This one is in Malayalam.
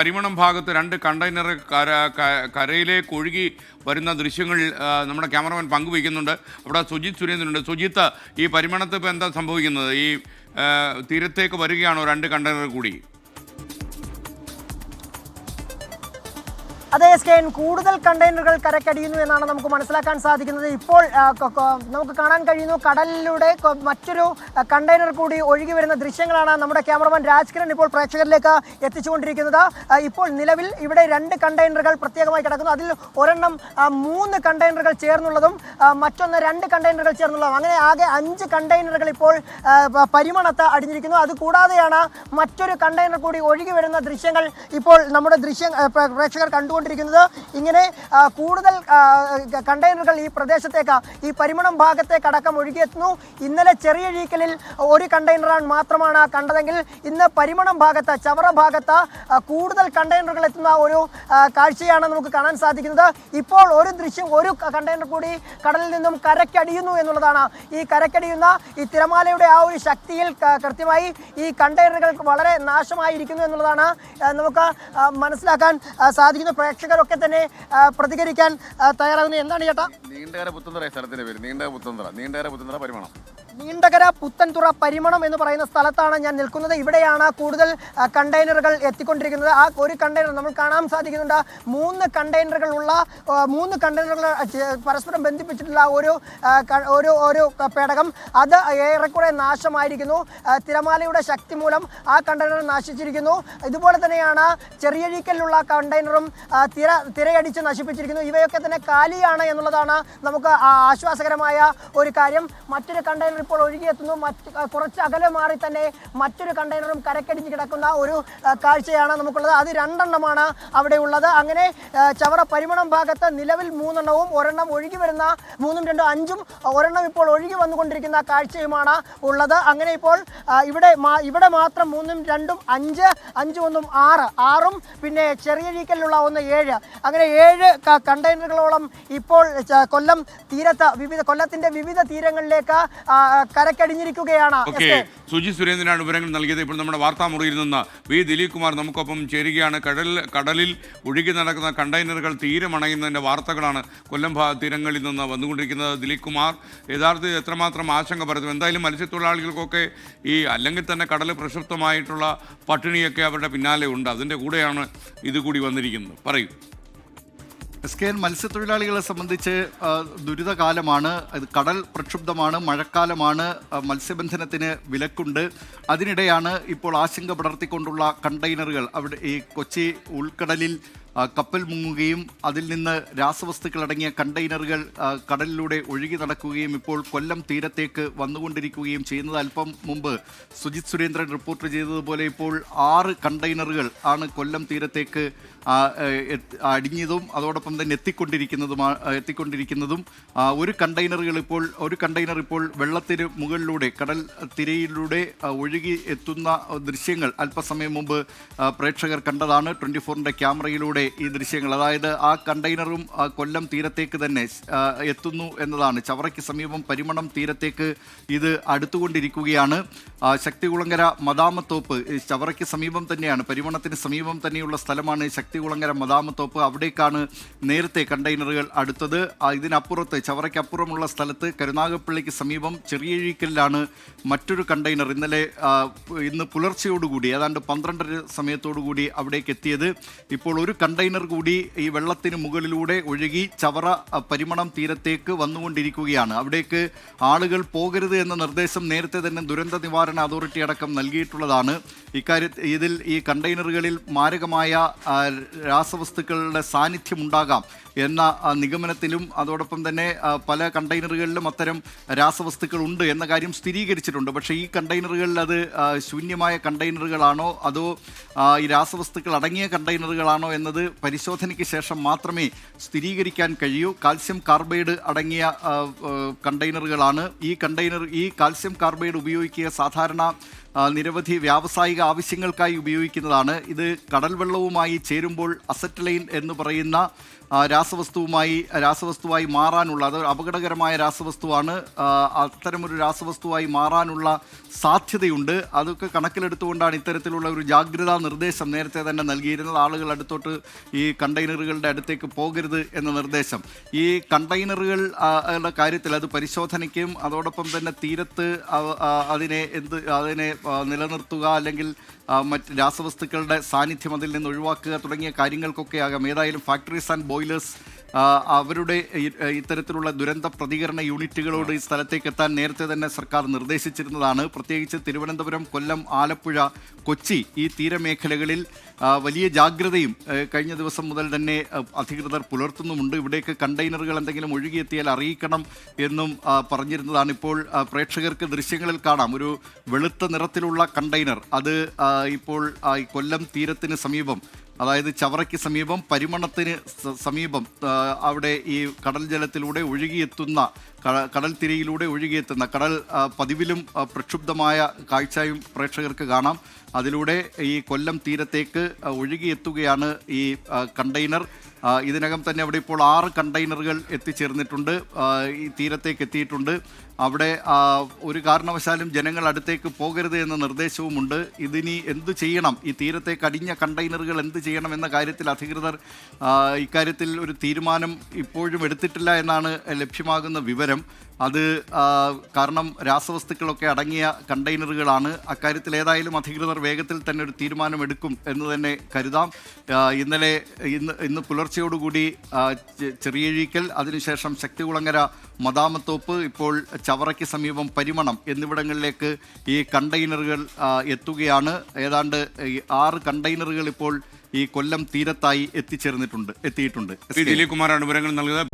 കരിമണം ഭാഗത്ത് രണ്ട് കണ്ടെയ്നർ കര കരയിലേക്ക് ഒഴുകി വരുന്ന ദൃശ്യങ്ങൾ നമ്മുടെ ക്യാമറമാൻ പങ്കുവയ്ക്കുന്നുണ്ട്. അവിടെ സുജിത് സുരേന്ദ്രനുണ്ട്. സുജിത്ത് ഈ പരിമണത്ത് ഇപ്പോൾ എന്താ സംഭവിക്കുന്നത്? ഈ തീരത്തേക്ക് വരികയാണോ രണ്ട് കണ്ടെയ്നർ കൂടി? അതെ എസ് കെ കൂടുതൽ കണ്ടെയ്നറുകൾ കരക്കടിയുന്നു എന്നാണ് നമുക്ക് മനസ്സിലാക്കാൻ സാധിക്കുന്നത്. ഇപ്പോൾ നമുക്ക് കാണാൻ കഴിയുന്നു കടലിലൂടെ മറ്റൊരു കണ്ടെയ്നർ കൂടി ഒഴുകി വരുന്ന ദൃശ്യങ്ങളാണ് നമ്മുടെ ക്യാമറമാൻ രാജ്കിരൺ ഇപ്പോൾ പ്രേക്ഷകരിലേക്ക് എത്തിച്ചുകൊണ്ടിരിക്കുന്നത്. ഇപ്പോൾ നിലവിൽ ഇവിടെ രണ്ട് കണ്ടെയ്നറുകൾ പ്രത്യേകമായി കിടക്കുന്നു. അതിൽ ഒരെണ്ണം മൂന്ന് കണ്ടെയ്നറുകൾ ചേർന്നുള്ളതും മറ്റൊന്ന് രണ്ട് കണ്ടെയ്നറുകൾ ചേർന്നുള്ളതും. അങ്ങനെ ആകെ അഞ്ച് കണ്ടെയ്നറുകൾ ഇപ്പോൾ പരിമണത്ത് അടിഞ്ഞിരിക്കുന്നു. അതുകൂടാതെയാണ് മറ്റൊരു കണ്ടെയ്നർ കൂടി ഒഴുകി വരുന്ന ദൃശ്യങ്ങൾ ഇപ്പോൾ നമ്മുടെ ദൃശ്യം പ്രേക്ഷകർ പ്രേ- പ്രേക്ഷകർ ഇങ്ങനെ കൂടുതൽ കണ്ടെയ്നറുകൾ ഈ പ്രദേശത്തേക്ക് ഈ പരിമണം ഭാഗത്തേക്ക് അടക്കം ഒഴുകിയെത്തുന്നു. ഇന്നലെ ചെറിയ ഴീക്കലിൽ ഒരു കണ്ടെയ്നറാണ് മാത്രമാണ് കണ്ടതെങ്കിൽ ഇന്ന് പരിമണം ഭാഗത്ത് ചവറ ഭാഗത്ത് കൂടുതൽ കണ്ടെയ്നറുകൾ എത്തുന്ന ഒരു കാഴ്ചയാണ് നമുക്ക് കാണാൻ സാധിക്കുന്നത്. ഇപ്പോൾ ഒരു ദൃശ്യം ഒരു കണ്ടെയ്നർ കൂടി കടലിൽ നിന്നും കരക്കടിയുന്നു എന്നുള്ളതാണ്. ഈ കരക്കടിയുന്ന ഈ തിരമാലയുടെ ആ ഒരു ശക്തിയിൽ കൃത്യമായി ഈ കണ്ടെയ്നറുകൾ വളരെ നാശമായിരിക്കുന്നു എന്നുള്ളതാണ് നമുക്ക് മനസ്സിലാക്കാൻ സാധിക്കുന്നു പ്രേക്ഷകരൊക്കെ തന്നെ പ്രതികരിക്കാൻ തയ്യാറാകുന്നത് എന്താണ് ചേട്ടാ? നീണ്ടകര പുത്തന്തറ സ്ഥലത്തിന്റെ പേര്. നീണ്ടകര പുത്തന്തറ നീണ്ടകര പുത്തന്തറ പരിമണം നീണ്ടകര പുത്തൻതുറ പരിമണം എന്ന് പറയുന്ന സ്ഥലത്താണ് ഞാൻ നിൽക്കുന്നത്. ഇവിടെയാണ് കൂടുതൽ കണ്ടെയ്നറുകൾ എത്തിക്കൊണ്ടിരിക്കുന്നത്. ആ ഒരു കണ്ടെയ്നർ നമ്മൾ കാണാൻ സാധിക്കുന്നുണ്ട്. മൂന്ന് കണ്ടെയ്നറുകൾ ഉള്ള മൂന്ന് കണ്ടെയ്നറുകൾ പരസ്പരം ബന്ധിപ്പിച്ചിട്ടുള്ള ഒരു ഒരു ഒരു പേടകം. അത് ഏറെക്കുറെ നാശമായിരിക്കുന്നു. തിരമാലയുടെ ശക്തി മൂലം ആ കണ്ടെയ്നർ നശിച്ചിരിക്കുന്നു. ഇതുപോലെ തന്നെയാണ് ചെറിയഴിക്കലിലുള്ള കണ്ടെയ്നറും തിര തിരയടിച്ച് നശിപ്പിച്ചിരിക്കുന്നു. ഇവയൊക്കെ തന്നെ കാലിയാണ് എന്നുള്ളതാണ് നമുക്ക് ആശ്വാസകരമായ ഒരു കാര്യം. മറ്റൊരു കണ്ടെയ്നർ ഇപ്പോൾ ഒഴുകിയെത്തുന്നു മറ്റ് കുറച്ച് അകലെ മാറി തന്നെ മറ്റൊരു കണ്ടെയ്നറും കരക്കടിച്ച് കിടക്കുന്ന ഒരു കാഴ്ചയാണ് നമുക്കുള്ളത്. അത് രണ്ടെണ്ണമാണ് അവിടെ ഉള്ളത്. അങ്ങനെ ചവറ പരിമണം ഭാഗത്ത് നിലവിൽ മൂന്നെണ്ണവും ഒരെണ്ണം ഒഴുകി വരുന്ന മൂന്നും രണ്ടും അഞ്ചും ഒരെണ്ണം ഇപ്പോൾ ഒഴുകി വന്നുകൊണ്ടിരിക്കുന്ന കാഴ്ചയുമാണ് ഉള്ളത്. അങ്ങനെ ഇപ്പോൾ ഇവിടെ ഇവിടെ മാത്രം മൂന്നും രണ്ടും അഞ്ച് അഞ്ചും ഒന്നും ആറ് ആറും പിന്നെ ചെറിയ രീക്കലിലുള്ള ഒന്ന് ഏഴ്. അങ്ങനെ ഏഴ് കണ്ടെയ്നറുകളോളം ഇപ്പോൾ കൊല്ലം തീരത്ത് വിവിധ കൊല്ലത്തിന്റെ വിവിധ തീരങ്ങളിലേക്ക് കരക്കടിഞ്ഞിരിക്കുകയാണ്. ഓക്കെ സുജി സുരേന്ദ്രനാണ് വിവരങ്ങൾ നൽകിയത്. ഇപ്പോൾ നമ്മുടെ വാർത്താ മുറിയിൽ നിന്ന് വി ദിലീപ് കുമാർ നമുക്കൊപ്പം ചേരുകയാണ്. കടൽ കടലിൽ ഒഴുകി നടക്കുന്ന കണ്ടെയ്നറുകൾ തീരമണയുന്നതിന്റെ വാർത്തകളാണ് കൊല്ലം ഭാഗ തീരങ്ങളിൽ നിന്ന് വന്നുകൊണ്ടിരിക്കുന്നത്. ദിലീപ് കുമാർ യഥാർത്ഥത്തിൽ എത്രമാത്രം ആശങ്ക പരത്തും? എന്തായാലും മത്സ്യത്തൊഴിലാളികൾക്കൊക്കെ ഈ അല്ലെങ്കിൽ തന്നെ കടൽ പ്രക്ഷുബ്ധമായിട്ടുള്ള പട്ടിണിയൊക്കെ അവരുടെ പിന്നാലെ ഉണ്ട്. അതിന്റെ കൂടെയാണ് ഇത് കൂടി വന്നിരിക്കുന്നത്. പറയൂ. എസ് കെ എൻ മത്സ്യത്തൊഴിലാളികളെ സംബന്ധിച്ച് ദുരിതകാലമാണ്. കടൽ പ്രക്ഷുബ്ധമാണ് മഴക്കാലമാണ് മത്സ്യബന്ധനത്തിന് വിലക്കുണ്ട്. അതിനിടെയാണ് ഇപ്പോൾ ആശങ്ക പടർത്തിക്കൊണ്ടുള്ള കണ്ടെയ്നറുകൾ. അവിടെ ഈ കൊച്ചി ഉൾക്കടലിൽ കപ്പൽ മുങ്ങുകയും അതിൽ നിന്ന് രാസവസ്തുക്കൾ അടങ്ങിയ കണ്ടെയ്നറുകൾ കടലിലൂടെ ഒഴുകി നടക്കുകയും ഇപ്പോൾ കൊല്ലം തീരത്തേക്ക് വന്നുകൊണ്ടിരിക്കുകയും ചെയ്യുന്നത് അല്പം മുമ്പ് സുജിത് സുരേന്ദ്രൻ റിപ്പോർട്ട് ചെയ്തതുപോലെ ഇപ്പോൾ ആറ് കണ്ടെയ്നറുകൾ ആണ് കൊല്ലം തീരത്തേക്ക് അടിഞ്ഞതും അതോടൊപ്പം തന്നെ എത്തിക്കൊണ്ടിരിക്കുന്നതും. എത്തിക്കൊണ്ടിരിക്കുന്നതും ഒരു കണ്ടെയ്നറുകൾ ഇപ്പോൾ ഒരു കണ്ടെയ്നർ ഇപ്പോൾ വെള്ളത്തിന് മുകളിലൂടെ കടൽ തിരയിലൂടെ ഒഴുകി എത്തുന്ന ദൃശ്യങ്ങൾ അല്പസമയം മുമ്പ് പ്രേക്ഷകർ കണ്ടതാണ്. ട്വന്റി ഫോറിന്റെ ക്യാമറയിലൂടെ ഈ ദൃശ്യങ്ങൾ. അതായത് ആ കണ്ടെയ്നറും കൊല്ലം തീരത്തേക്ക് തന്നെ എത്തുന്നു എന്നതാണ്. ചവറയ്ക്ക് സമീപം പരിമണം തീരത്തേക്ക് ഇത് അടുത്തുകൊണ്ടിരിക്കുകയാണ്. ശക്തികുളങ്ങര മദാമത്തോപ്പ് ചവറയ്ക്ക് സമീപം തന്നെയാണ്. പരിമണത്തിന് സമീപം തന്നെയുള്ള സ്ഥലമാണ് ശക്തികുളങ്ങര മദാമത്തോപ്പ്. അവിടേക്കാണ് നേരത്തെ കണ്ടെയ്നറുകൾ അടുത്തത്. ഇതിനപ്പുറത്ത് ചവറയ്ക്കപ്പുറമുള്ള സ്ഥലത്ത് കരുനാഗപ്പള്ളിക്ക് സമീപം ചെറിയഴീക്കലിലാണ് മറ്റൊരു കണ്ടെയ്നർ ഇന്നലെ ഇന്ന് പുലർച്ചയോടുകൂടി ഏതാണ്ട് പന്ത്രണ്ടര സമയത്തോടുകൂടി അവിടേക്ക് എത്തിയത്. ഇപ്പോൾ ഒരു കണ്ടെയ്നർ കൂടി ഈ വെള്ളത്തിന് മുകളിലൂടെ ഒഴുകി ചവറ പരിമണം തീരത്തേക്ക് വന്നുകൊണ്ടിരിക്കുകയാണ്. അവിടേക്ക് ആളുകൾ പോകരുത് എന്ന നിർദ്ദേശം നേരത്തെ തന്നെ ദുരന്ത നിവാരണ അതോറിറ്റി അടക്കം നൽകിയിട്ടുള്ളതാണ്. ഇക്കാര്യത്തിൽ ഇതിൽ ഈ കണ്ടെയ്നറുകളിൽ മാരകമായ രാസവസ്തുക്കളുടെ സാന്നിധ്യമുണ്ടാകാം എന്ന നിഗമനത്തിലും അതോടൊപ്പം തന്നെ പല കണ്ടെയ്നറുകളിലും അത്തരം രാസവസ്തുക്കൾ ഉണ്ട് എന്ന കാര്യം സ്ഥിരീകരിച്ചിട്ടുണ്ട്. പക്ഷേ ഈ കണ്ടെയ്നറുകളിൽ അത് ശൂന്യമായ കണ്ടെയ്നറുകളാണോ അതോ ഈ രാസവസ്തുക്കൾ അടങ്ങിയ കണ്ടെയ്നറുകളാണോ എന്നത് പരിശോധനയ്ക്ക് ശേഷം മാത്രമേ സ്ഥിരീകരിക്കാൻ കഴിയൂ. കാൽസ്യം കാർബൈഡ് അടങ്ങിയ കണ്ടെയ്നറുകളാണ്. ഈ കണ്ടെയ്നർ ഈ കാൽസ്യം കാർബൈഡ് ഉപയോഗിക്കുക സാധാരണ നിരവധി വ്യാവസായിക ആവശ്യങ്ങൾക്കായി ഉപയോഗിക്കുന്നതാണ്. ഇത് കടൽ വെള്ളവുമായി ചേരുമ്പോൾ അസറ്റലൈൻ എന്ന് പറയുന്ന രാസവസ്തുവുമായി രാസവസ്തുവായി മാറാനുള്ള അത് അപകടകരമായ രാസവസ്തുവാണ്. അത്തരമൊരു രാസവസ്തുവായി മാറാനുള്ള സാധ്യതയുണ്ട്. അതൊക്കെ കണക്കിലെടുത്തുകൊണ്ടാണ് ഇത്തരത്തിലുള്ള ഒരു ജാഗ്രതാ നിർദ്ദേശം നേരത്തെ തന്നെ നൽകിയിരുന്നത്. ആളുകൾ അടുത്തോട്ട് ഈ കണ്ടെയ്നറുകളുടെ അടുത്തേക്ക് പോകരുത് എന്ന നിർദ്ദേശം. ഈ കണ്ടെയ്നറുകൾ ആ, കാര്യത്തിൽ അത് പരിശോധനയ്ക്കും അതോടൊപ്പം തന്നെ തീരത്ത് അതിനെ എന്ത് അതിനെ നിലനിർത്തുക അല്ലെങ്കിൽ മറ്റ് രാസവസ്തുക്കളുടെ സാന്നിധ്യം അതിൽ നിന്ന് ഒഴിവാക്കുക തുടങ്ങിയ കാര്യങ്ങൾക്കൊക്കെ ആകാം. ഏതായാലും ഫാക്ടറീസ് ആൻഡ് ബോയിലേഴ്സ് അവരുടെ ഇത്തരത്തിലുള്ള ദുരന്ത പ്രതികരണ യൂണിറ്റുകളോട് ഈ സ്ഥലത്തേക്ക് എത്താൻ നേരത്തെ തന്നെ സർക്കാർ നിർദ്ദേശിച്ചിരുന്നതാണ്. പ്രത്യേകിച്ച് തിരുവനന്തപുരം കൊല്ലം ആലപ്പുഴ കൊച്ചി ഈ തീരമേഖലകളിൽ വലിയ ജാഗ്രതയും കഴിഞ്ഞ ദിവസം മുതൽ തന്നെ അധികൃതർ പുലർത്തുന്നുമുണ്ട്. ഇവിടേക്ക് കണ്ടെയ്നറുകൾ എന്തെങ്കിലും ഒഴുകിയെത്തിയാൽ അറിയിക്കണം എന്നും പറഞ്ഞിരുന്നതാണ്. ഇപ്പോൾ പ്രേക്ഷകർക്ക് ദൃശ്യങ്ങളിൽ കാണാം. ഒരു വെളുത്ത നിറത്തിലുള്ള കണ്ടെയ്നർ. അത് ഇപ്പോൾ കൊല്ലം തീരത്തിന് സമീപം അതായത് ചവറയ്ക്ക് സമീപം പരിമണത്തിന് സമീപം അവിടെ ഈ കടൽ ജലത്തിലൂടെ ഒഴുകിയെത്തുന്ന കടൽ തിരയിലൂടെ ഒഴുകിയെത്തുന്ന കടൽ പതിവിലും പ്രക്ഷുബ്ധമായ കാഴ്ചയും പ്രേക്ഷകർക്ക് കാണാം. അതിലൂടെ ഈ കൊല്ലം തീരത്തേക്ക് ഒഴുകിയെത്തുകയാണ് ഈ കണ്ടെയ്നർ. ഇതിനകം തന്നെ അവിടെ ഇപ്പോൾ ആറ് കണ്ടെയ്നറുകൾ എത്തിച്ചേർന്നിട്ടുണ്ട്. ഈ തീരത്തേക്ക് എത്തിയിട്ടുണ്ട്. അവിടെ ഒരു കാരണവശാലും ജനങ്ങൾ അടുത്തേക്ക് പോകരുത് എന്ന നിർദ്ദേശവുമുണ്ട്. ഇതിനി എന്തു ചെയ്യണം? ഈ തീരത്തെ കടിഞ്ഞ കണ്ടെയ്നറുകൾ എന്ത് ചെയ്യണം എന്ന കാര്യത്തിൽ അധികൃതർ ഇക്കാര്യത്തിൽ ഒരു തീരുമാനം ഇപ്പോഴും എടുത്തിട്ടില്ല എന്നാണ് ലഭ്യമാകുന്ന വിവരം. അത് കാരണം രാസവസ്തുക്കളൊക്കെ അടങ്ങിയ കണ്ടെയ്നറുകളാണ്. അക്കാര്യത്തിൽ ഏതായാലും അധികൃതർ വേഗത്തിൽ തന്നെ ഒരു തീരുമാനമെടുക്കും എന്ന് തന്നെ കരുതാം. ഇന്നലെ ഇന്ന് ഇന്ന് പുലർച്ചയോടുകൂടി ചെറിയഴീക്കൽ അതിനുശേഷം ശക്തികുളങ്ങര മദാമത്തോപ്പ് ഇപ്പോൾ ചവറയ്ക്ക് സമീപം പരിമണം എന്നിവിടങ്ങളിലേക്ക് ഈ കണ്ടെയ്നറുകൾ എത്തുകയാണ്. ഏതാണ്ട് ആറ് കണ്ടെയ്നറുകൾ ഇപ്പോൾ ഈ കൊല്ലം തീരത്തായി എത്തിച്ചേർന്നിട്ടുണ്ട് എത്തിയിട്ടുണ്ട്. ദിലീപ് കുമാറാണ് വിവരങ്ങൾ നൽകിയത്.